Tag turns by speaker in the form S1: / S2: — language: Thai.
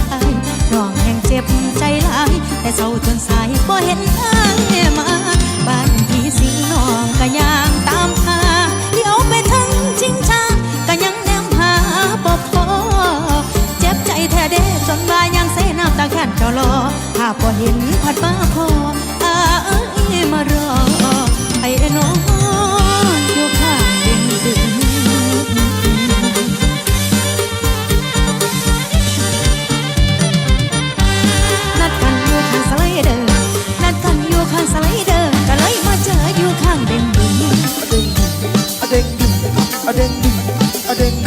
S1: ชายน้องแห่งเจ็บใจหลาย แต่เศร้าจนสายบ่เห็นอายมา บ้านพี่สิงน้องก็ย่างตามหาเดี๋ยวไปทั้งชิงชาก็ยังแนมหาบ่พอ เจ็บใจแท้เด้จนบายังเสน้ำตาแค้นเจ้ารอถ้าบ่เห็นพัดมาพอ เด้งดึงอเด้ง